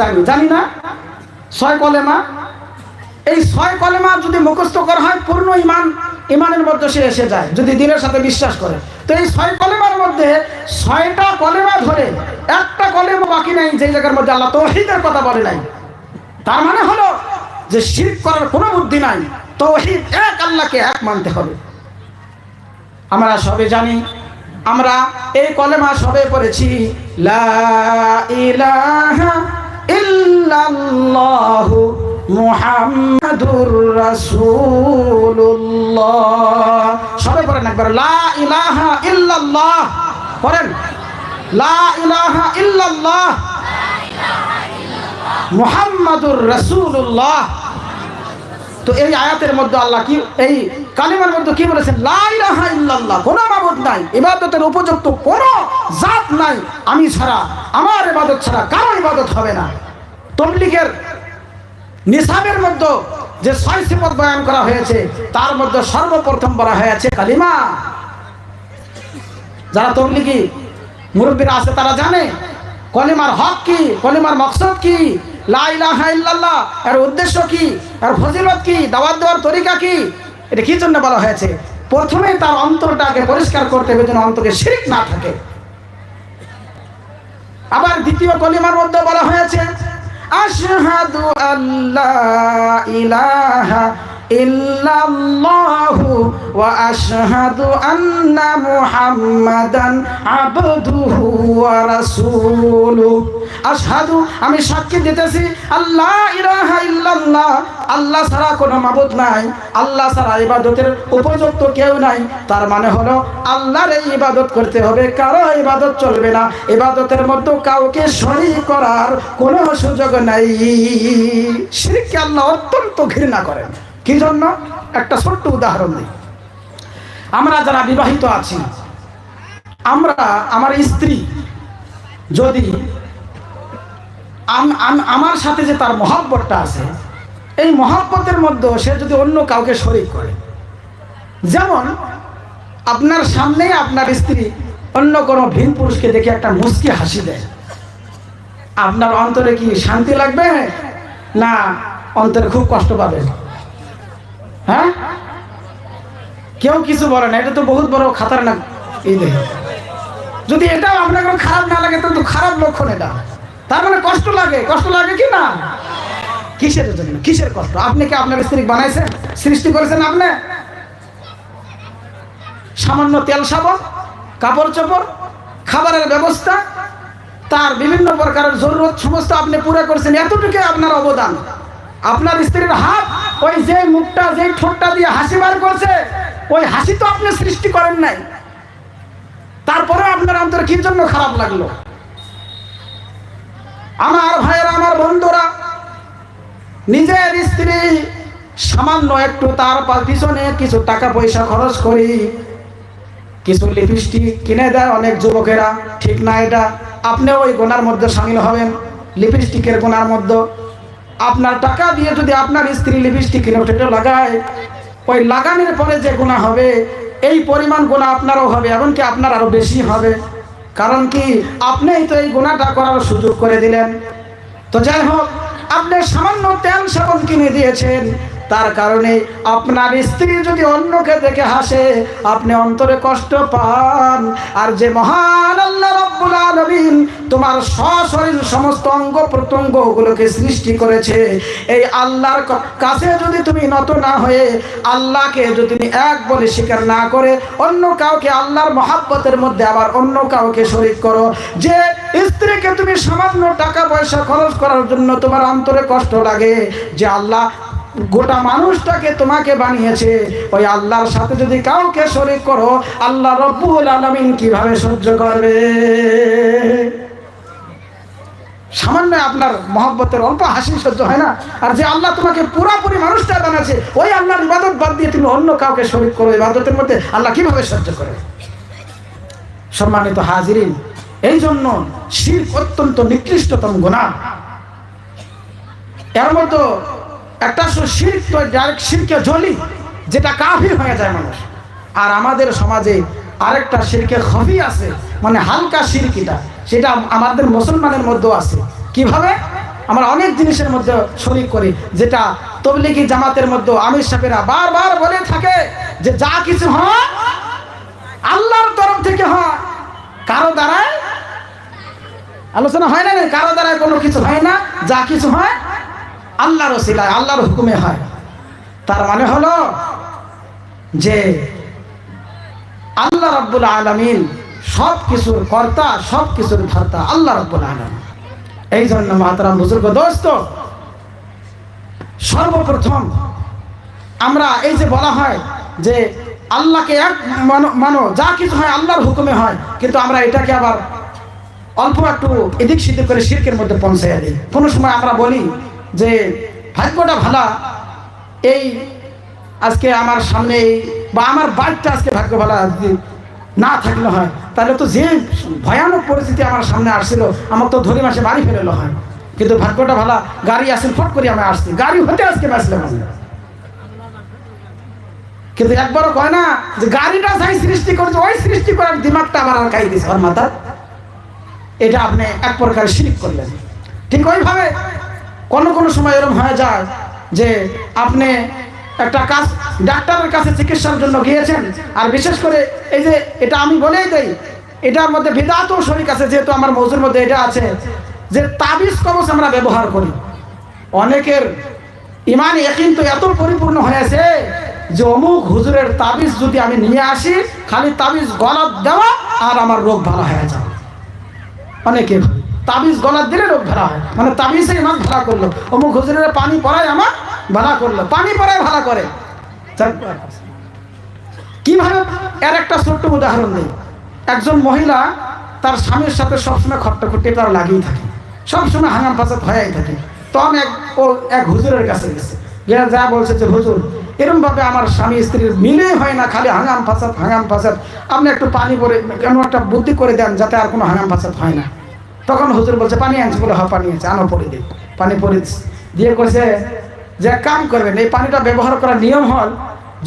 জানি জানি না। ছয় কলেমা। এই ছয় কলেমা যদি মুখস্থ করা হয়, পূর্ণ ইমান, ইমানের মধ্যে সে এসে যায়, যদি দিনের সাথে বিশ্বাস করে। তো এই ছয় কলেমার মধ্যে ছয়টা কলেমা ধরে একটা কলেমা বাকি নাই যে জায়গার মধ্যে আল্লাহ তৌহিদের কথা বলে নাই। তার মানে হলো যে শির করার কোনো বুদ্ধি নাই, তৌহিদ এক আল্লাহকে এক মানতে হবে। আমরা সবে জানি, আমরা এই কলেমা সবে পড়েছি, লা ইলাহা ইল্লাল্লাহু মুহাম্মাদুর রাসূলুল্লাহ। সবে পড়েন একবার, লা ইলাহা ইল্লাল্লাহ পড়েন। লা ইলাহা ইল্লাল্লাহ মুহাম্মাদুর রাসূলুল্লাহ। তো এই আয়াতের মধ্যে আল্লাহ কি, এই কালিমার মধ্যে কি বলেছেন? লা ইলাহা ইল্লাল্লাহ কোনো মাবুদ নাই, ইবাদতের উপযুক্ত কোনো জাত নাই। আমি ছাড়া, আমার ইবাদত ছাড়া কারও ইবাদত হবে না। তবলিগের নিসাবের মধ্যে যে ছয় সিপত বয়ান করা হয়েছে, তার মধ্যে সর্বপ্রথম বলা হয়েছে কালিমা। যারা তবলিগি মুরব্বীরা আছে, তারা জানে কলিমার হক কি, কলিমার মকসদ কি, লা ইলাহা ইল্লাল্লাহ, এর উদ্দেশ্য কি, এর ফজিলত কি, দাওয়াত দেওয়ার তরিকা কি এটা কি জন্য বলা হয়েছে? প্রথমে তার অন্তরটাকে পরিষ্কার করতে হবে যেন অন্তরে শিরিক না থাকে। আবার দ্বিতীয় কলিমার মধ্যে বলা হয়েছে আল্লাহ ইলাহা ইল্লাল্লাহু ওয়া আশহাদু আন্না মুহাম্মাদান আবদুহু ওয়া রাসূলুহু আশহাদু, আমি সাক্ষী দিতেছি আল্লাহ ইলাহা ইল্লাল্লাহ আল্লাহ ছাড়া কোনো মাবুদ নাই আল্লাহ ছাড়া ইবাদতের উপযুক্ত কেউ নাই, তার মানে হলো আল্লাহর এই ইবাদত করতে হবে, কারও ইবাদত চলবে না, ইবাদতের মধ্যে কাউকে শরীক করার কোনো সুযোগ নাই। শিরকে আল্লাহ অত্যন্ত ঘৃণা করেন। কি জন্য? একটা ছোট্ট উদাহরণ দিই। আমরা যারা বিবাহিত আছি, আমরা, আমার স্ত্রী যদি আম- আম- আমার সাথে যে তার মহাব্বতটা আছে, এই মহাব্বতের মধ্যে সে যদি অন্য কাউকে শরিক করে, যেমন আপনার সামনেই আপনার স্ত্রী অন্য কোনো ভিন পুরুষকে দেখে একটা মুচকি হাসি দেয়। আপনার অন্তরে কি শান্তি লাগবে? না, অন্তরে খুব কষ্ট পাবে। হ্যাঁ? কেউ কিছু বলে না, এটা তো বহুত বড় খাতারনাক এই যদি এটাও আপনার খারাপ না লাগে তো খারাপ লক্ষণ এটা। তার মানে কষ্ট লাগে কষ্ট লাগে কি না? কিসের জন্য? কিসের কষ্ট? আপনি কি আপনার স্ত্রী বানাইছেন? সৃষ্টি করেছেন আপনি? সামান্য তেল সাবান, কাপড় চোপড়, খাবারের ব্যবস্থা, তার বিভিন্ন প্রকারের জরুরত, সমস্ত আপনি পুরো করছেন এতটুকু আপনার অবদান। আপনার স্ত্রীর হাত ওই যে মুখটা যে ঠোঁটটা দিয়ে হাসি বার করছে, ওই হাসি তো আপনি সৃষ্টি করেন নাই। তারপরে আপনার অন্তর কি জন্য খারাপ লাগল? আমার ভাইয়েরা, আমার বন্ধুরা, নিজের স্ত্রী সামান্য একটু তার পিছনে কিছু টাকা পয়সা খরচ করি, কিছু লিপস্টিক কিনে দেয় অনেক যুবকেরা, ঠিক না এটা? আপনিও ওই গোনার মধ্যে সামিল হবেন লিপস্টিকের গোনার মধ্যে। আপনার টাকা দিয়ে যদি আপনার স্ত্রী লিপস্টিক কিনে ওঠে লাগায়। ওই লাগানোর পরে যে গোনা হবে, এই পরিমাণ গোনা আপনারও হবে, এমনকি আপনার আরও বেশি হবে। কারণ কি আপনি তো এই গোনাটা করার সুযোগ করে দিলেন। তো যাই হোক, আপনি সামান্য তেল সাবান কিনে দিয়েছেন তার কারণে আপনার স্ত্রী যদি অন্যকে দেখে হাসে, আপনি অন্তরে কষ্ট পান। আর যে মহান আল্লাহ রব্বুল তোমার সশরীর সমস্ত অঙ্গ প্রত্যঙ্গ গুলোকে সৃষ্টি করেছে, এই আল্লাহর কাছে যদি তুমি নত না হয়ে আল্লাহকে যদি তুমি এক বলে স্বীকার না করে, অন্য কাউকে আল্লাহর মহাব্বতের মধ্যে আবার অন্য কাউকে শরিক করো। যে স্ত্রীকে তুমি সামান্য টাকা পয়সা খরচ করার জন্য তোমার অন্তরে কষ্ট লাগে, যে আল্লাহ গোটা মানুষটাকে তোমাকে বানিয়েছে। ওই আল্লাহর সাথে যদি কাউকে শরিক করো, আল্লাহ রব্বুল আলামিন কীভাবে সহ্য করবে? সামান্য আপনার মহব্বতের অল্প হাসি সহ্য হয় না? আর যে আল্লাহ তোমাকে পুরাপুরি মানুষটা বানাচ্ছে, ওই আল্লাহর ইবাদত বাদ দিয়ে তুমি অন্য কাউকে শরিক করো, ইবাদতের মধ্যে আল্লাহ কীভাবে সহ্য করে? সম্মানিত হাজিরিন এই জন্য শির অত্যন্ত নিকৃষ্টতম গুণা এর মধ্যে একটা শির তো ডাইরেক্ট শিরকে জ্বলি যেটা কাফির হয়ে যায় মানুষ। আর আমাদের সমাজে আরেকটা শিরকে খবি আছে মানে হালকা শিরকিটা সেটা আমাদের মুসলমানের মধ্যেও আছে। কীভাবে? আমরা অনেক জিনিসের মধ্যে শরিক করি যেটা তবলিগি জামাতের মধ্যে আমির সাহেবেরা বারবার বলে থাকে যে যা কিছু হয় আল্লাহর তরফ থেকে হয়। কারও দ্বারায় আলোচনা হয় না, কারও দ্বারায় কোনো কিছু হয় না? যা কিছু হয় আল্লাহর ওসিলায়, আল্লাহর হুকুমে হয়। তার মানে হলো যে আল্লাহ রাব্বুল আলামিন সব কিছুর কর্তা সব কিছুর ধর্তা আল্লাহ রাব্বুল আলামিন। এই জন্য মাতারাম বুজুর্গ, দোস্ত, সর্বপ্রথম আমরা এই যে বলা হয় যে আল্লাহকে এক মানো যা কিছু হয় আল্লাহর হুকুমে হয়, কিন্তু আমরা এটাকে আবার অল্প একটু এদিক সেদিক করে শিরকের মধ্যে পৌঁছাইয়া দিই। কোনো সময় আমরা বলি যে ভাগ্যটা ভালা, এই আজকে আমার সামনে বা আমার বাড়িটা আজকে ভাগ্য ভালা না থাকলে হয়, তাহলে তো যে ভয়ানক পরিস্থিতি আমার সামনে আসছিল, আমার তো ধরি মাসে বাড়ি ফেরালো হয়। কিন্তু ভাগ্যটা ভালা, গাড়ি আসেন, ফট করে আমি আসছি। গাড়ি হতে আজকে বাঁচলাম আমি কিন্তু একবারও কয় না যে গাড়িটা যাই সৃষ্টি করেছে, ওই সৃষ্টি করার দিমাগটা আমার আর খাই দিয়েছে আমার মাথা, এটা আপনি এক প্রকার শিরিক করলেন। ঠিক ওইভাবে কোনো কোনো সময় এরকম হয়ে যায় যে আপনি একটা কাজ, ডাক্তারের কাছে চিকিৎসার জন্য গিয়েছেন, আর বিশেষ করে এই যে এটা আমি বলেই দেই, এটার মধ্যে বিদাতও শরিক আছে, যেহেতু আমার মৌজুর মধ্যে এটা আছে, যে তাবিজ কবচ আমরা ব্যবহার করি। অনেকের ইমান একিন তো এত পরিপূর্ণ হয়েছে যে অমুক হুজুরের তাবিজ যদি আমি নিয়ে আসি, খালি তাবিজ গলাত দেওয়া আর আমার রোগ ভালো হয়ে যাবে অনেকে তাবিজ গলার দিলে রোগ ভাড়া হয়। মানে তাবিজে ইমান ভাড়া করল। অমুক হুজুরের পানি পড়ায় আমার ভাড়া করল। পানি পড়ায় ভাড়া করে। কীভাবে? এর একটা ছোট্ট উদাহরণ দিই। একজন মহিলা তার স্বামীর সাথে সবসময় খট্টাখুটি তার লাগিয়ে থাকে। সবসময় হাঙ্গাম ফাসাদ হয়েই থাকে। তখন এক ও এক হুজুরের কাছে গেছে। গিয়ে যা বলছে যে, হুজুর, এরমভাবে আমার স্বামী স্ত্রীর মিলেই হয় না, খালি হাঙ্গাম ফাসাদ হাঙ্গাম ফাসাদ। আপনি একটু পানি পরে কেন একটা বুদ্ধি করে দেন যাতে আর কোনো হাঙ্গাম ফাসাদ হয় না। তখন হুজুর বলছে, পানি আনছে বলে হ্যাঁ পানি আনছে, আনো পরে দিই পানি দিছি। দিয়ে করছে যে কাম করবেন, এই পানিটা ব্যবহার করার নিয়ম হল,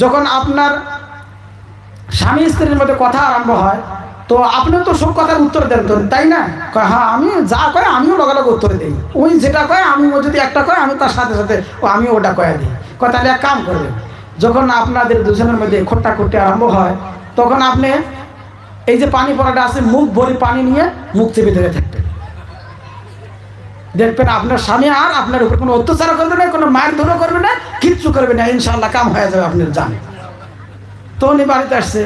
যখন আপনার স্বামী স্ত্রীর মধ্যে কথা আরম্ভ হয়, তো আপনি তো সব কথার উত্তর দেন তো, তাই না? হ্যাঁ আমি যা কয়, আমিও লগে লগে উত্তর দিই। ওই যেটা কয়, আমি ও যদি একটা কয়, আমি তার সাথে সাথে ও আমি ওটা কয়ে দিই। কয়, তাহলে এক কাম করবেন, যখন আপনাদের দুজনের মধ্যে খোট্টা খুঁটে আরম্ভ হয়, তখন আপনি এই যে পানি পড়াটা আছে, মুখ ভরি পানি নিয়ে মুখ চেপে ধরে দেখবেন আপনার স্বামী আর আপনার উপর কোনো অত্যাচার করবে না, কোনো মায়ের ধরো করবে না, কিচ্ছু করবে না ইনশাল্লাহ কাম হয়ে যাবে আপনার জান। তো উনি বাড়িতে আসছে।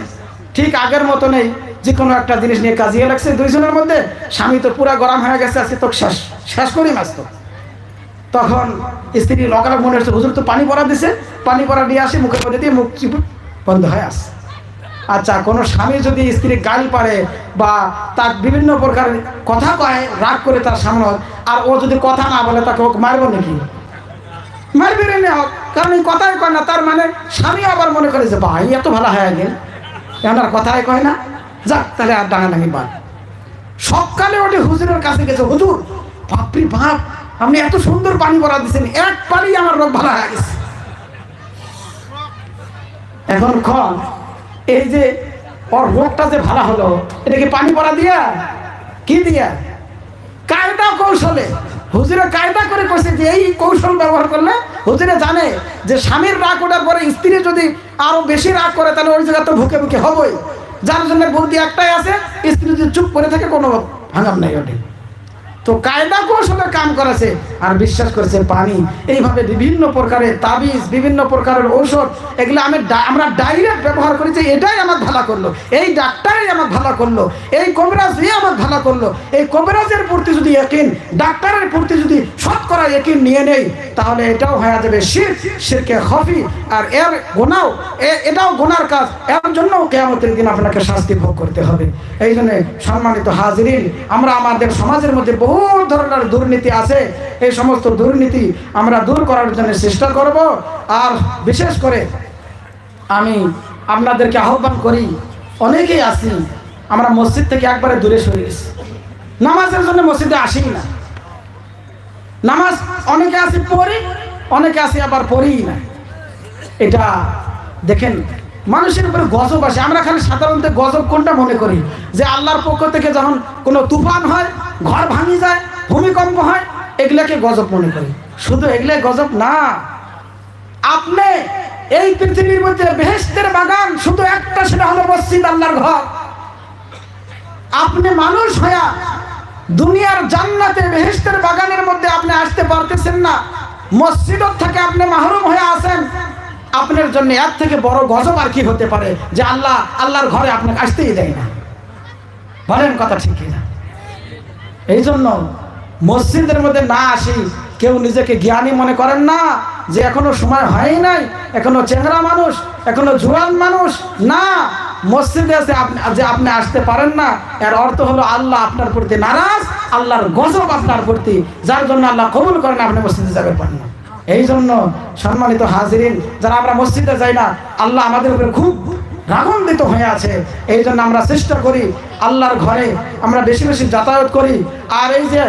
ঠিক আগের মতো নেই যে কোনো একটা জিনিস নিয়ে কাজিয়ে লাগছে। দুইজনের মধ্যে স্বামী তো পুরা গরম হয়ে গেছে, আজকে তো শেষ শেষ করি মাস তো তখন স্ত্রী লগালগ মনে হচ্ছে, হুজুর তো পানি পড়া দিছে? পানি পড়া নিয়ে আসে, মুখের মধ্যে দিয়ে মুখ বন্ধ হয়ে আসে আচ্ছা কোনো স্বামী যদি স্ত্রী গাল পারে বা তার বিভিন্ন প্রকার কথা কয়, রাগ করে তার সামনে আর ও যদি কথা না বলে, তাকে ওকে মারবো নাকি? মারবে রে না কারণ কথাই কয় না, তার মানে স্বামী আবার মনে করে যে, ভাই, এত ভালো হয়ে গেল। এখন আর কথাই কয় না। যাক, তাহলে আর ডাঙা ডাঙাডাঙি বাদ। সকালে ওঠে হুজুরের কাছে গেছে, হুজুর, বাপরি বাপ, আপনি এত সুন্দর পানি ভরা দিচ্ছেন এক পানি আমার রোগ ভালো হয়ে গেছে। এখন খন এই যে ওর রোগটা যে ভালো হলো, এটা কি পানি পড়া দিয়া? কি দিয়া? কায়দা কৌশলে, হুজুরে কায়দা করে করছে যে এই কৌশল ব্যবহার করলে হুজুরে জানে যে স্বামীর রাগ ওঠার পরে স্ত্রী যদি আরও বেশি রাগ করে, তাহলে ওই জায়গা তো ভুকে ভুকে হবই। যার জন্য বুদ্ধি একটাই আছে, স্ত্রী যদি চুপ করে থাকে, কোনো ভাঙাম নাই ওঠে। তো কায়দা কৌশলে কাম করেছে আর বিশ্বাস করেছে পানি। এইভাবে বিভিন্ন প্রকারের তাবিজ, বিভিন্ন প্রকারের ঔষধ, এগুলো আমি আমরা ডাইরেক্ট ব্যবহার করেছি, এটাই আমার ভালো করল। এই ডাক্তারই আমার ভালো করল। এই কবিরাজ এই আমার ভালো করল। এই কবিরাজের প্রতি যদি একিন ডাক্তারের প্রতি যদি শতকরা একিন নিয়ে নেই তাহলে এটাও হয়ে যাবে শির, শিরকে খফি। আর এর গোনাও এটাও গোনার কাজ। এর জন্য কেয়ামতের দিন আপনাকে শাস্তি ভোগ করতে হবে। এই জন্য সম্মানিত হাজিরিন, আমরা আমাদের সমাজের মধ্যে বহু ধরনের দুর্নীতি আছে। এই সমস্ত দুর্নীতি আমরা দূর করার জন্য চেষ্টা করব। আর বিশেষ করে আমি আপনাদেরকে আহ্বান করি, অনেকেই আছি, আমরা মসজিদ থেকে একবারে দূরে সরে গেছি। নামাজের জন্য মসজিদে আসি না। নামাজ অনেকে আছে পড়ি, অনেকে আছে আবার পড়ি না। এটা দেখেন, মানুষের উপরে গজব আসে। আমরা খালি সাধারণত গজব কোনটা মনে করি? যে আল্লাহর পক্ষ থেকে যখন কোনো তুফান হয়, ঘর ভাঙি যায়, ভূমিকম্প হয়, এগুলাকে গজব মনে করি। শুধু এগুলাই গজব না। আপনি এই পৃথিবীর মধ্যে বেহেস্তের বাগান, শুধু একটা, সেটা হলো মসজিদ, আল্লাহর ঘর। আপনি মানুষ হয়া দুনিয়ার জান্নাতে বেহেস্তের বাগানের মধ্যে আপনি আসতে পারতেছেন না। মসজিদত থেকে আপনি মাহরুম হয়ে আসেন আপনার জন্য এর থেকে বড় গজব আর কি হতে পারে যে আল্লাহ, আল্লাহর ঘরে আপনাকে আসতেই দেয় না। বলেন কথা ঠিক না এই জন্য মসজিদের মধ্যে না আসি, কেউ নিজেকে জ্ঞানী মনে করেন না যে এখনও সময় হয় নাই, এখনও চেংরা মানুষ, এখনও জোয়ান মানুষ। না মসজিদে আছে যে আপনি আসতে পারেন না, এর অর্থ হলো আল্লাহ আপনার প্রতি নারাজ, আল্লাহর গজব আপনার প্রতি, যার জন্য আল্লাহ কবুল করেন, আপনি মসজিদে যাবে পারেন না। এই জন্য সম্মানিত হাজিরিন, যারা আমরা মসজিদে যাই না, আল্লাহ আমাদের উপরে খুব রাগান্বিত হয়ে আছে। এই জন্য আমরা চেষ্টা করি আল্লাহর ঘরে আমরা বেশি বেশি যাতায়াত করি। আর এই যে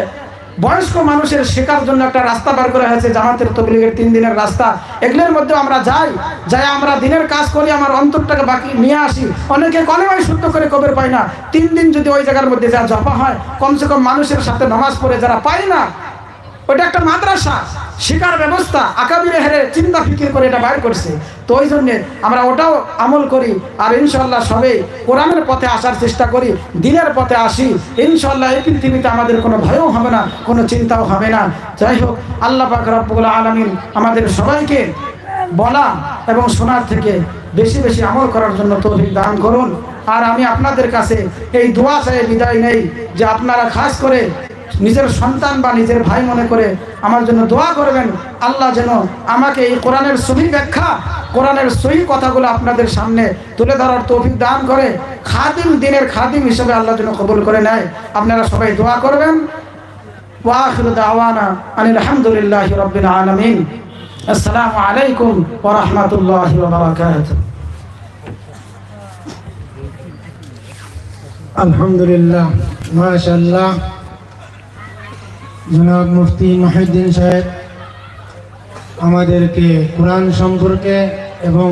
বয়স্ক মানুষের শেখার জন্য একটা রাস্তা বার করা হয়েছে, জামাতের তবলিগের তিন দিনের রাস্তা। এগুলোর মধ্যে আমরা যাই যাই আমরা দিনের কাজ করি, আমার অন্তরটাকে বাকি নিয়ে আসি। অনেকে কলেমায় শুদ্ধ করে কবের পাই না। তিন দিন যদি ওই জায়গার মধ্যে যা জপা হয়, কমসে কম মানুষের সাথে নামাজ পড়ে যারা পায় না ওটা একটা মাদ্রাসা, শিকার ব্যবস্থা, আকাবিরে হেরে চিন্তা ফিকির করে এটা বাইর করছে। তো ওই জন্যে আমরা ওটাও আমল করি আর ইনশাল্লাহ সবে কোরআনের পথে আসার চেষ্টা করি, দিনের পথে আসি। ইনশাল্লাহ এই পৃথিবীতে আমাদের কোনো ভয়ও হবে না, কোনো চিন্তাও হবে না। যাই হোক, আল্লাহ পাক রব্বুল আলমিন আমাদের সবাইকে বলা এবং শোনার থেকে বেশি বেশি আমল করার জন্য তৌফিক দান করুন। আর আমি আপনাদের কাছে এই দোয়া চাই, বিদায় নেই যে আপনারা খাস করে নিজের সন্তান বা নিজের ভাই মনে করে আমার জন্য দোয়া করবেন, আল্লাহ যেন আমাকে এই কোরআনের সহি ব্যাখ্যা, কোরআনের সহি কথাগুলো আপনাদের সামনে তুলে ধরার তৌফিক দান করে, খাদিম দিনের খাদিম হিসেবে আল্লাহ যেন কবুল করে নেয়। আপনারা সবাই দোয়া করবেন। আলহামদুলিল্লাহ আলামিন। আসসালামু আলাইকুম ওয়া রাহমাতুল্লাহি আলহামদুলিল্লাহ মাশাল্লাহ জনাব মুফতি মহিউদ্দিন সাহেব আমাদেরকে কোরআন সম্পর্কে এবং